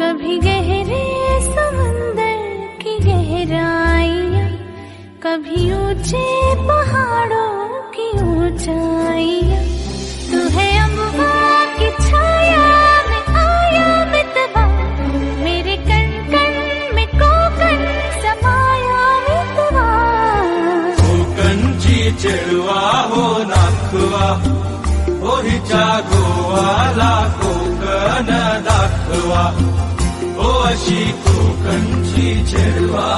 कभी गहरे समंदर की गहराइयाँ, कभी ऊँचे पहाड़ों की ऊंचाइयाँ। तू है अम्बा की छाया में आया मितवा, मेरे कण कण में कोकण समाया मितवा। कोकणची चेडवा हो नाखवा ओ हिच्या गोवाला कोकण दाखवा ओ अशी कोकणची चेडवा हो नाखवा